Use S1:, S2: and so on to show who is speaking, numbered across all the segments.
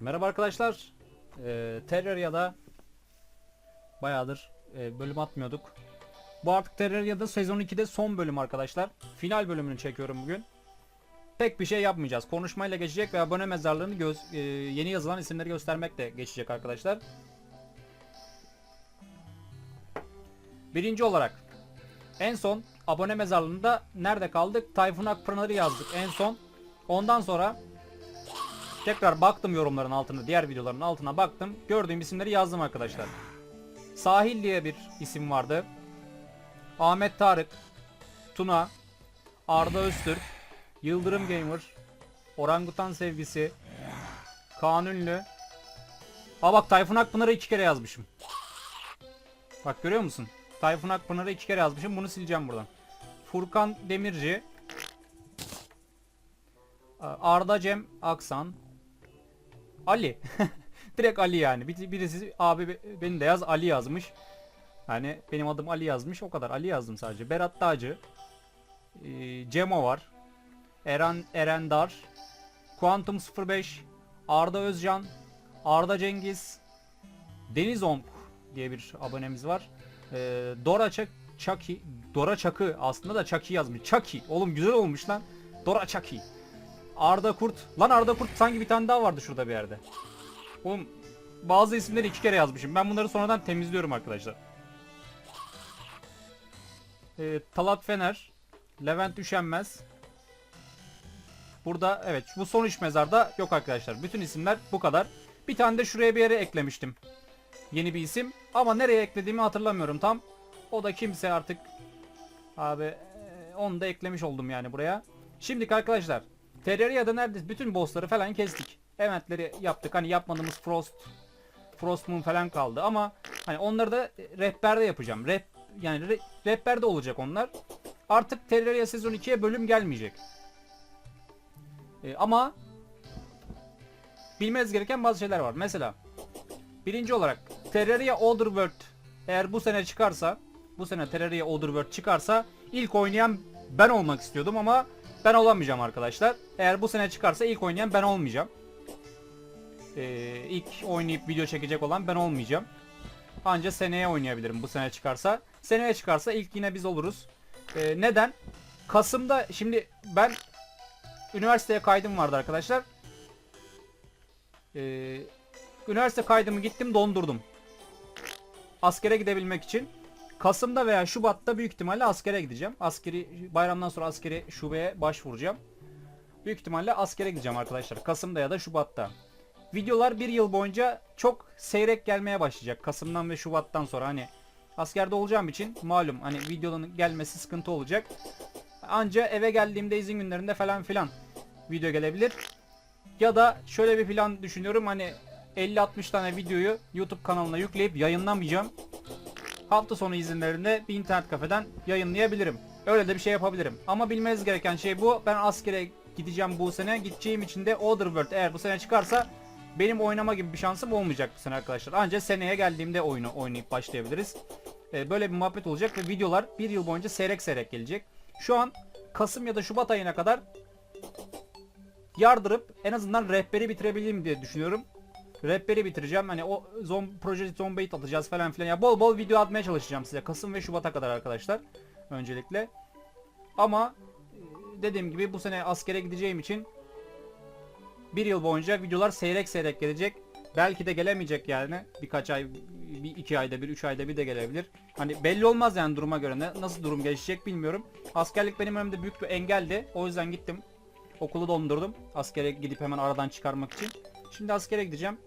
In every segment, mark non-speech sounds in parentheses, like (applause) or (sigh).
S1: Merhaba arkadaşlar. Ee, Terraria'da bayağıdır e, bölüm atmıyorduk. Bu artık Terraria'da sezon 2'de son bölüm arkadaşlar. Final bölümünü çekiyorum bugün. Pek bir şey yapmayacağız. Konuşmayla geçecek ve abone mezarlarını göz, e, yeni yazılan isimleri göstermekle geçecek arkadaşlar. Birinci olarak en son abone mezarlığında nerede kaldık? Tayfun Akpınar'ı yazdık en son. Ondan sonra Tekrar baktım yorumların altına, diğer videoların altına baktım. Gördüğüm isimleri yazdım arkadaşlar. Sahil diye bir isim vardı. Ahmet Tarık, Tuna, Arda Öztürk, Yıldırım Gamer, Orangutan Sevgisi, Kaan Ünlü. Aa bak Tayfun Akpınar'ı iki kere yazmışım. Bak görüyor musun? Tayfun Akpınar'ı iki kere yazmışım. Bunu sileceğim buradan. Furkan Demirci, Arda Cem Aksan, Ali. (laughs) Direkt Ali yani. Bir- Birisi abi be- beni de yaz Ali yazmış. Yani benim adım Ali yazmış. O kadar. Ali yazdım sadece. Berat Dağcı. Ee, Cemo var. Eren Erendar. Quantum 05. Arda Özcan. Arda Cengiz. Deniz Onk diye bir abonemiz var. Ee, Dora Çak Çaki Dora Çakı aslında da Çaki yazmış. Çaki. Oğlum güzel olmuş lan. Dora Çaki. Arda Kurt. Lan Arda Kurt sanki bir tane daha vardı şurada bir yerde. Oğlum bazı isimleri iki kere yazmışım. Ben bunları sonradan temizliyorum arkadaşlar. Ee, Talat Fener. Levent Üşenmez. Burada evet bu son üç mezarda yok arkadaşlar. Bütün isimler bu kadar. Bir tane de şuraya bir yere eklemiştim. Yeni bir isim. Ama nereye eklediğimi hatırlamıyorum tam. O da kimse artık. Abi e, onu da eklemiş oldum yani buraya. Şimdiki arkadaşlar Terraria'da neredeyse bütün bossları falan kestik. Eventleri yaptık. Hani yapmadığımız Frost, Frost Moon falan kaldı ama hani onları da rehberde yapacağım. Rap yani re- rehberde olacak onlar. Artık Terraria sezon 2'ye bölüm gelmeyecek. Ee, ama bilmeniz gereken bazı şeyler var. Mesela birinci olarak Terraria Otherworld eğer bu sene çıkarsa bu sene Terraria Otherworld çıkarsa ilk oynayan ben olmak istiyordum ama ben olamayacağım arkadaşlar. Eğer bu sene çıkarsa ilk oynayan ben olmayacağım. Ee, ilk oynayıp video çekecek olan ben olmayacağım. Anca seneye oynayabilirim bu sene çıkarsa. Seneye çıkarsa ilk yine biz oluruz. Ee, neden? Kasım'da şimdi ben üniversiteye kaydım vardı arkadaşlar. Ee, üniversite kaydımı gittim dondurdum. Askere gidebilmek için. Kasım'da veya Şubat'ta büyük ihtimalle askere gideceğim. Askeri bayramdan sonra askeri şubeye başvuracağım. Büyük ihtimalle askere gideceğim arkadaşlar. Kasım'da ya da Şubat'ta. Videolar bir yıl boyunca çok seyrek gelmeye başlayacak. Kasım'dan ve Şubat'tan sonra hani askerde olacağım için malum hani videonun gelmesi sıkıntı olacak. Anca eve geldiğimde izin günlerinde falan filan video gelebilir. Ya da şöyle bir plan düşünüyorum hani 50-60 tane videoyu YouTube kanalına yükleyip yayınlamayacağım hafta sonu izinlerinde bir internet kafeden yayınlayabilirim. Öyle de bir şey yapabilirim. Ama bilmeniz gereken şey bu. Ben askere gideceğim bu sene. Gideceğim için de Otherworld eğer bu sene çıkarsa benim oynama gibi bir şansım olmayacak bu sene arkadaşlar. Ancak seneye geldiğimde oyunu oynayıp başlayabiliriz. Ee, böyle bir muhabbet olacak ve videolar bir yıl boyunca seyrek seyrek gelecek. Şu an Kasım ya da Şubat ayına kadar yardırıp en azından rehberi bitirebileyim diye düşünüyorum. Rehberi bitireceğim. Hani o zom proje zombie atacağız falan filan. Ya bol bol video atmaya çalışacağım size Kasım ve Şubat'a kadar arkadaşlar. Öncelikle. Ama e, dediğim gibi bu sene askere gideceğim için bir yıl boyunca videolar seyrek seyrek gelecek. Belki de gelemeyecek yani. Birkaç ay, bir iki ayda bir, üç ayda bir de gelebilir. Hani belli olmaz yani duruma göre. Ne, nasıl durum gelişecek bilmiyorum. Askerlik benim önümde büyük bir engeldi. O yüzden gittim. Okulu dondurdum. Askere gidip hemen aradan çıkarmak için. Şimdi askere gideceğim.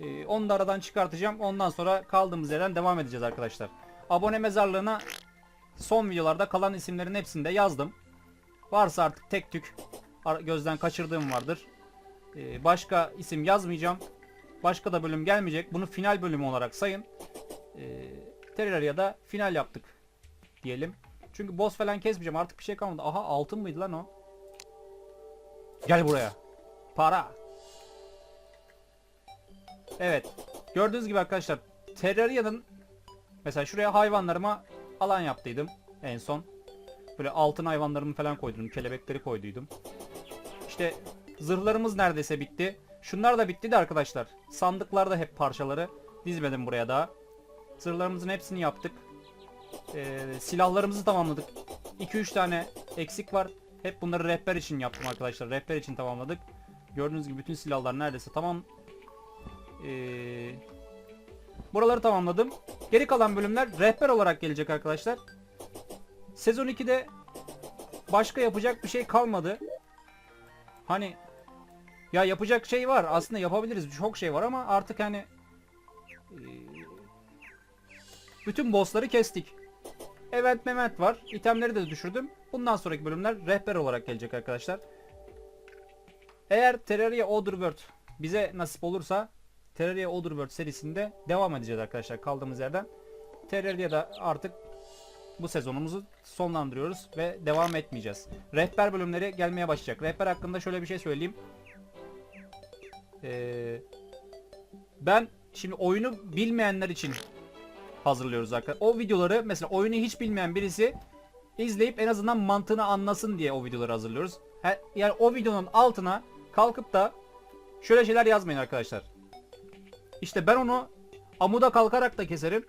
S1: Ee, onu da aradan çıkartacağım. Ondan sonra kaldığımız yerden devam edeceğiz arkadaşlar. Abone mezarlığına son videolarda kalan isimlerin hepsini de yazdım. Varsa artık tek tük gözden kaçırdığım vardır. Ee, başka isim yazmayacağım. Başka da bölüm gelmeyecek. Bunu final bölümü olarak sayın. Ee, Terraria'da final yaptık diyelim. Çünkü boss falan kesmeyeceğim. Artık bir şey kalmadı. Aha altın mıydı lan o? Gel buraya. Para. Evet. Gördüğünüz gibi arkadaşlar Terraria'nın mesela şuraya hayvanlarıma alan yaptıydım en son. Böyle altın hayvanlarımı falan koydum. Kelebekleri koyduydum. İşte zırhlarımız neredeyse bitti. Şunlar da bitti de arkadaşlar. Sandıklarda hep parçaları. Dizmedim buraya daha. Zırhlarımızın hepsini yaptık. Ee, silahlarımızı tamamladık. 2-3 tane eksik var. Hep bunları rehber için yaptım arkadaşlar. Rehber için tamamladık. Gördüğünüz gibi bütün silahlar neredeyse tamam. Ee, buraları tamamladım. Geri kalan bölümler rehber olarak gelecek arkadaşlar. Sezon 2'de başka yapacak bir şey kalmadı. Hani ya yapacak şey var. Aslında yapabiliriz. Çok şey var ama artık hani ee, bütün bossları kestik. Event Mehmet var. İtemleri de düşürdüm. Bundan sonraki bölümler rehber olarak gelecek arkadaşlar. Eğer Terraria Otherworld bize nasip olursa Terraria Otherworld serisinde devam edeceğiz arkadaşlar kaldığımız yerden. Terraria'da artık bu sezonumuzu sonlandırıyoruz ve devam etmeyeceğiz. Rehber bölümleri gelmeye başlayacak. Rehber hakkında şöyle bir şey söyleyeyim. Ee, ben şimdi oyunu bilmeyenler için hazırlıyoruz arkadaşlar. O videoları mesela oyunu hiç bilmeyen birisi izleyip en azından mantığını anlasın diye o videoları hazırlıyoruz. Yani o videonun altına kalkıp da şöyle şeyler yazmayın arkadaşlar. İşte ben onu amuda kalkarak da keserim.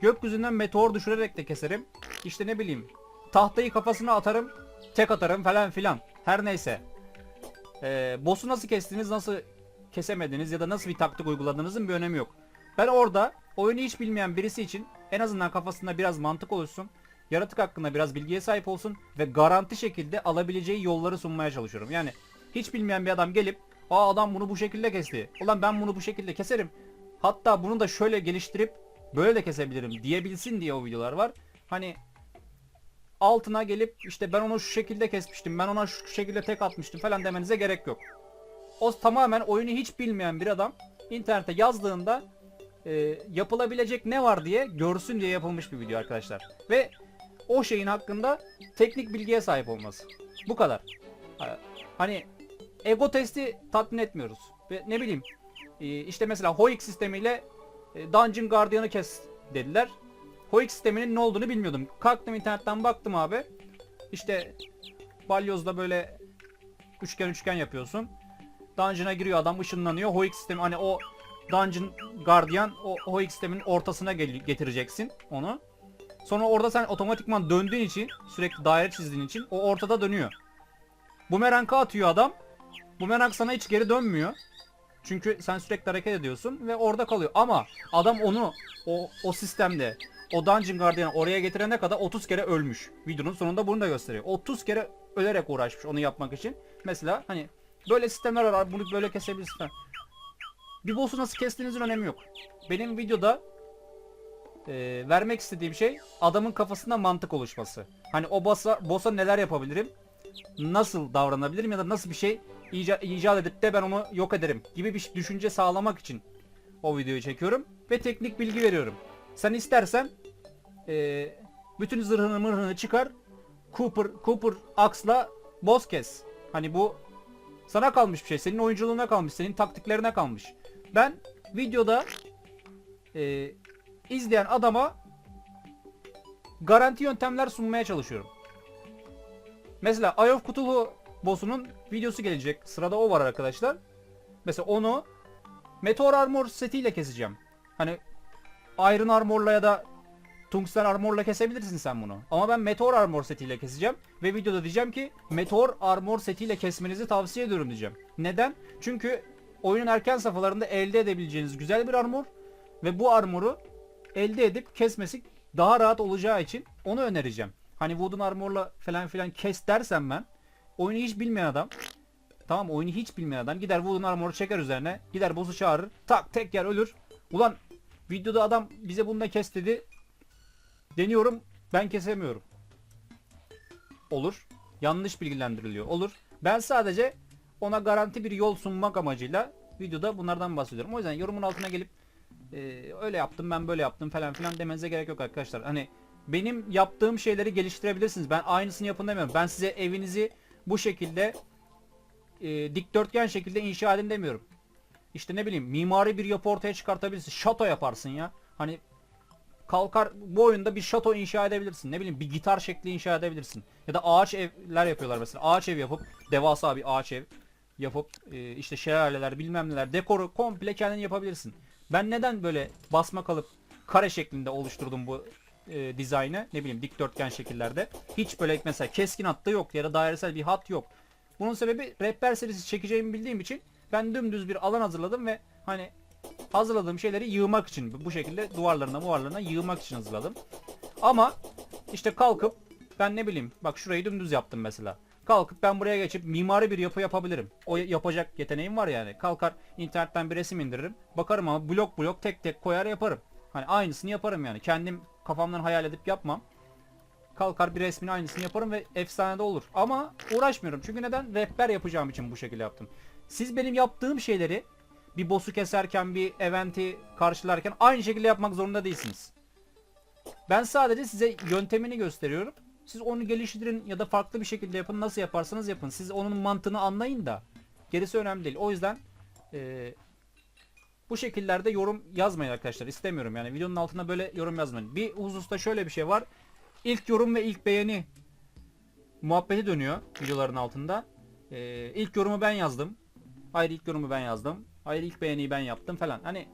S1: Gökyüzünden meteor düşürerek de keserim. İşte ne bileyim tahtayı kafasına atarım tek atarım falan filan. Her neyse. Ee, boss'u nasıl kestiniz nasıl kesemediniz ya da nasıl bir taktik uyguladığınızın bir önemi yok. Ben orada oyunu hiç bilmeyen birisi için en azından kafasında biraz mantık oluşsun. Yaratık hakkında biraz bilgiye sahip olsun ve garanti şekilde alabileceği yolları sunmaya çalışıyorum. Yani hiç bilmeyen bir adam gelip aa adam bunu bu şekilde kesti. Ulan ben bunu bu şekilde keserim. Hatta bunu da şöyle geliştirip böyle de kesebilirim diyebilsin diye o videolar var. Hani altına gelip işte ben onu şu şekilde kesmiştim. Ben ona şu şekilde tek atmıştım falan demenize gerek yok. O tamamen oyunu hiç bilmeyen bir adam internete yazdığında e, yapılabilecek ne var diye görsün diye yapılmış bir video arkadaşlar. Ve o şeyin hakkında teknik bilgiye sahip olması. Bu kadar. Ha- Hani ego testi tatmin etmiyoruz. Ve ne bileyim e, işte mesela Hoik sistemiyle e, Dungeon Guardian'ı kes dediler. Hoik sisteminin ne olduğunu bilmiyordum. Kalktım internetten baktım abi. İşte balyozda böyle üçgen üçgen yapıyorsun. Dungeon'a giriyor adam ışınlanıyor. Hoik sistemi hani o Dungeon Guardian o Hoik sistemin ortasına getireceksin onu. Sonra orada sen otomatikman döndüğün için sürekli daire çizdiğin için o ortada dönüyor. Bumerang'a atıyor adam. Bumerang sana hiç geri dönmüyor. Çünkü sen sürekli hareket ediyorsun ve orada kalıyor. Ama adam onu o, o sistemde o Dungeon Guardian'ı oraya getirene kadar 30 kere ölmüş. Videonun sonunda bunu da gösteriyor. 30 kere ölerek uğraşmış onu yapmak için. Mesela hani böyle sistemler var bunu böyle kesebilirsin falan. Bir boss'u nasıl kestiğinizin önemi yok. Benim videoda e, vermek istediğim şey adamın kafasında mantık oluşması. Hani o boss'a, boss'a neler yapabilirim? Nasıl davranabilirim ya da nasıl bir şey ica, icat edip de ben onu yok ederim gibi bir düşünce sağlamak için o videoyu çekiyorum ve teknik bilgi veriyorum. Sen istersen e, bütün zırhını mırhını çıkar Cooper Cooper Axe'la boss kes. Hani bu sana kalmış bir şey. Senin oyunculuğuna kalmış. Senin taktiklerine kalmış. Ben videoda e, izleyen adama garanti yöntemler sunmaya çalışıyorum. Mesela Eye of Cthulhu boss'unun videosu gelecek. Sırada o var arkadaşlar. Mesela onu Meteor Armor setiyle keseceğim. Hani Iron Armor'la ya da Tungsten Armor'la kesebilirsin sen bunu. Ama ben Meteor Armor setiyle keseceğim. Ve videoda diyeceğim ki Meteor Armor setiyle kesmenizi tavsiye ediyorum diyeceğim. Neden? Çünkü oyunun erken safhalarında elde edebileceğiniz güzel bir armor. Ve bu armoru elde edip kesmesi daha rahat olacağı için onu önereceğim. Hani Wooden Armor'la falan filan kes dersem ben oyunu hiç bilmeyen adam Tamam oyunu hiç bilmeyen adam gider Wooden Armor'u çeker üzerine gider boss'u çağırır tak tek yer ölür. Ulan videoda adam bize bunu da kes dedi. Deniyorum ben kesemiyorum. Olur. Yanlış bilgilendiriliyor. Olur. Ben sadece ona garanti bir yol sunmak amacıyla videoda bunlardan bahsediyorum. O yüzden yorumun altına gelip e, öyle yaptım ben böyle yaptım falan filan demenize gerek yok arkadaşlar. Hani benim yaptığım şeyleri geliştirebilirsiniz. Ben aynısını yapın demiyorum. Ben size evinizi bu şekilde e, dikdörtgen şekilde inşa edin demiyorum. İşte ne bileyim mimari bir yapı ortaya çıkartabilirsin. Şato yaparsın ya. Hani kalkar bu oyunda bir şato inşa edebilirsin. Ne bileyim bir gitar şekli inşa edebilirsin. Ya da ağaç evler yapıyorlar mesela. Ağaç ev yapıp devasa bir ağaç ev. yapıp e, işte şelaleler bilmem neler dekoru komple kendin yapabilirsin. Ben neden böyle basma kalıp kare şeklinde oluşturdum bu e, dizaynı ne bileyim dikdörtgen şekillerde. Hiç böyle mesela keskin hattı yok ya da dairesel bir hat yok. Bunun sebebi rehber serisi çekeceğimi bildiğim için ben dümdüz bir alan hazırladım ve hani hazırladığım şeyleri yığmak için bu şekilde duvarlarına duvarlarına yığmak için hazırladım. Ama işte kalkıp ben ne bileyim bak şurayı dümdüz yaptım mesela. Kalkıp ben buraya geçip mimari bir yapı yapabilirim. O yapacak yeteneğim var yani. Kalkar internetten bir resim indiririm. Bakarım ama blok blok tek tek koyar yaparım. Hani aynısını yaparım yani. Kendim kafamdan hayal edip yapmam. Kalkar bir resmin aynısını yaparım ve efsane de olur. Ama uğraşmıyorum. Çünkü neden? Rehber yapacağım için bu şekilde yaptım. Siz benim yaptığım şeyleri bir boss'u keserken, bir eventi karşılarken aynı şekilde yapmak zorunda değilsiniz. Ben sadece size yöntemini gösteriyorum. Siz onu geliştirin ya da farklı bir şekilde yapın. Nasıl yaparsanız yapın. Siz onun mantığını anlayın da. Gerisi önemli değil. O yüzden eee, bu şekillerde yorum yazmayın arkadaşlar. İstemiyorum yani. Videonun altına böyle yorum yazmayın. Bir hususta şöyle bir şey var. İlk yorum ve ilk beğeni muhabbeti dönüyor videoların altında. Eee ilk yorumu ben yazdım. Hayır ilk yorumu ben yazdım. Hayır ilk beğeniyi ben yaptım falan. Hani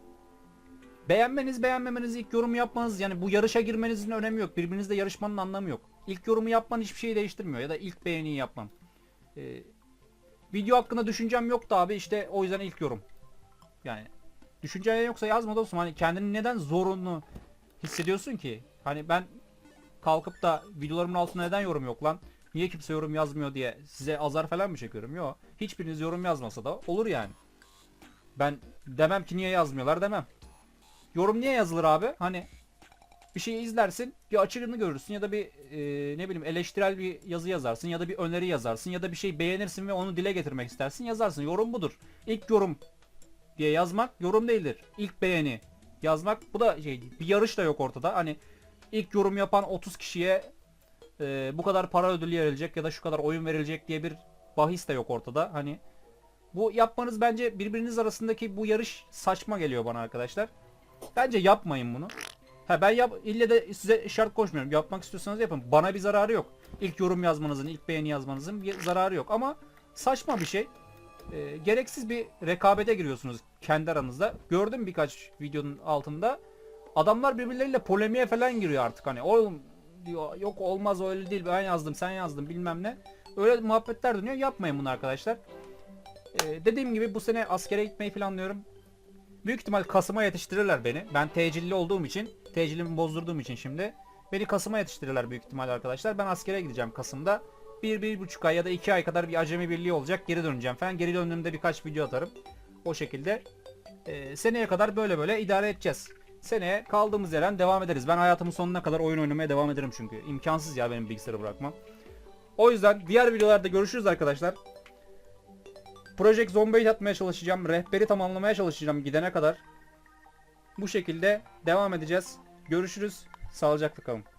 S1: beğenmeniz beğenmemeniz ilk yorum yapmanız yani bu yarışa girmenizin önemi yok. Birbirinizle yarışmanın anlamı yok. İlk yorumu yapman hiçbir şeyi değiştirmiyor ya da ilk beğeniyi yapman. Ee, video hakkında düşüncem yoktu abi işte o yüzden ilk yorum. Yani düşüncen yoksa yazma dostum hani kendini neden zorunlu hissediyorsun ki? Hani ben kalkıp da videolarımın altına neden yorum yok lan? Niye kimse yorum yazmıyor diye size azar falan mı çekiyorum? Yok. Hiçbiriniz yorum yazmasa da olur yani. Ben demem ki niye yazmıyorlar demem. Yorum niye yazılır abi? Hani bir şeyi izlersin, bir açığını görürsün ya da bir e, ne bileyim eleştirel bir yazı yazarsın ya da bir öneri yazarsın ya da bir şey beğenirsin ve onu dile getirmek istersin yazarsın. Yorum budur. İlk yorum diye yazmak yorum değildir. İlk beğeni yazmak bu da şey bir yarış da yok ortada. Hani ilk yorum yapan 30 kişiye e, bu kadar para ödülü verilecek ya da şu kadar oyun verilecek diye bir bahis de yok ortada. Hani bu yapmanız bence birbiriniz arasındaki bu yarış saçma geliyor bana arkadaşlar. Bence yapmayın bunu. Ha ben yap ille de size şart koşmuyorum. Yapmak istiyorsanız yapın. Bana bir zararı yok. İlk yorum yazmanızın, ilk beğeni yazmanızın bir zararı yok ama saçma bir şey. Ee, gereksiz bir rekabete giriyorsunuz kendi aranızda. Gördüm birkaç videonun altında. Adamlar birbirleriyle polemiğe falan giriyor artık hani. Oğlum diyor yok olmaz öyle değil ben yazdım sen yazdın bilmem ne. Öyle muhabbetler dönüyor. Yapmayın bunu arkadaşlar. Ee, dediğim gibi bu sene askere gitmeyi planlıyorum. Büyük ihtimal Kasım'a yetiştirirler beni. Ben tecilli olduğum için, tecilimi bozdurduğum için şimdi. Beni Kasım'a yetiştirirler büyük ihtimal arkadaşlar. Ben askere gideceğim Kasım'da. Bir, bir buçuk ay ya da iki ay kadar bir acemi birliği olacak. Geri döneceğim falan. Geri döndüğümde birkaç video atarım. O şekilde. Ee, seneye kadar böyle böyle idare edeceğiz. Seneye kaldığımız yerden devam ederiz. Ben hayatımın sonuna kadar oyun oynamaya devam ederim çünkü. İmkansız ya benim bilgisayarı bırakmam. O yüzden diğer videolarda görüşürüz arkadaşlar. Project Zombia'yı atmaya çalışacağım. Rehberi tamamlamaya çalışacağım gidene kadar. Bu şekilde devam edeceğiz. Görüşürüz. Sağlıcakla kalın.